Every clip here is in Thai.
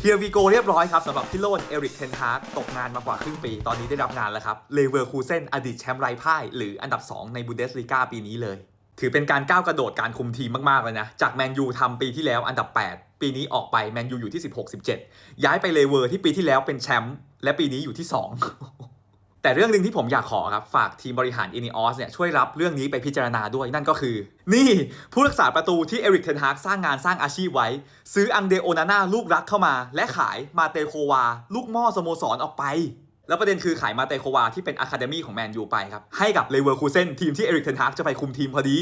เทียวีโกเรียบร้อยครับสำหรับพี่โรนเอริกเทนฮาร์ตกงานมากว่าครึ่งปี ตอนนี้ได้รับงานแล้วครับเลเวอร์คูเซนอดีตแชมป์ไร้พ่าย หรืออันดับ 2 ในบูเดสลีกาปีนี้เลย ถือเป็นการก้าวกระโดดการคุมทีมมาก ๆ เลยนะ จากแมนยูทำปีที่แล้วอันดับ 8 ปีนี้ออกไปแมนยูอยู่ที่ 16-17 ย้ายไปเลเวอร์ที่ปีที่แล้วเป็นแชมป์และปีนี้อยู่ที่ 2 แต่เรื่องหนึ่งที่ผมอยากขอครับ ฝากทีมบริหารอินิออสเนี่ยช่วยรับเรื่องนี้ไปพิจารณาด้วยนั่นก็คือ นี่ผู้รักษาประตูที่เอริกเทนฮากสร้างงานสร้างอาชีพไว้ ซื้ออังเดโอนาน่าลูกรักเข้ามา และขายมาเตโควา ลูกหม่อสโมสรออกไป แล้วประเด็นคือขายมาเตโควาที่เป็นอะคาเดมี่ของแมนยูไปครับ ให้กับเลเวอร์คูเซนทีมที่เอริกเทนฮากจะไปคุมทีมพอดี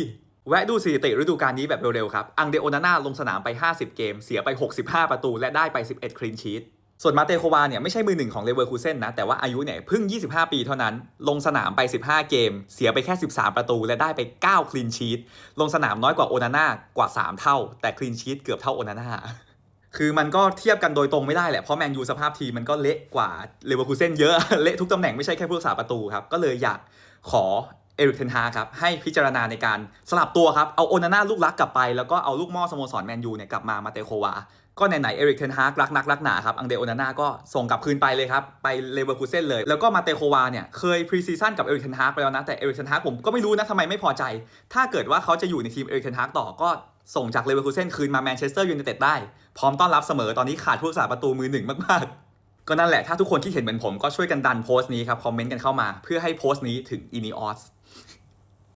แวะดูสถิติฤดูกาลนี้แบบเร็วๆครับ อังเดโอนาน่าลงสนามไป 50 เกม เสียไป 65 ประตู และได้ไป 11 คลีนชีต ส่วนมาเตโควาเนี่ยไม่ใช่มือหนึ่งของเลเวอร์คูเซนนะ แต่ว่าอายุเนี่ยเพิ่ง 25 ปีเท่านั้น ลงสนามไป 15 เกม เสียไปแค่ 13 ประตู และได้ไป 9 คลีนชีตลงสนามน้อยกว่าโอนาน่ากว่า 3 เท่า แต่คลีนชีตเกือบเท่าโอนาน่าคือมันก็เทียบกันโดยตรงไม่ได้แหละ เพราะแมนยูสภาพทีมมันก็เละกว่าเลเวอร์คูเซนเยอะ เละทุกตำแหน่งไม่ใช่แค่ผู้รักษาประตูครับ ก็เลยอยากขอเอริกเทนฮาครับให้พิจารณาในการสลับตัวครับ เอาโอนาน่าลูกรักกลับไป แล้วก็เอาลูกม่อสโมสรแมนยูเนี่ยกลับมามาเตโควา ก็ไหนๆเอริกเทนฮากรักนักรักหนาครับอังเดโอนาน่าก็ส่งกลับคืนไปเลยครับ ไปเลเวอร์คูเซนเลย แล้วก็มาเตโควาเนี่ย เคยพรีซีซั่นกับเอริกเทนฮากไปแล้วนะ แต่เอริกเทนฮากผมก็ไม่รู้นะทำไมไม่พอใจ ถ้าเกิดว่าเขาจะอยู่ในทีมเอริกเทนฮากต่อก็ส่งจากเลเวอร์คูเซนคืนมาแมนเชสเตอร์ยูไนเต็ดได้ พร้อมต้อนรับเสมอตอนนี้ขาดผู้รักษาประตูมือหนึ่งมากๆ ก็นั่นแหละถ้าทุกคนคิดเห็นเหมือนผมก็ช่วยกันดันโพสต์นี้ครับคอมเมนต์กันเข้ามา เพื่อให้โพสต์นี้ถึงอินิออส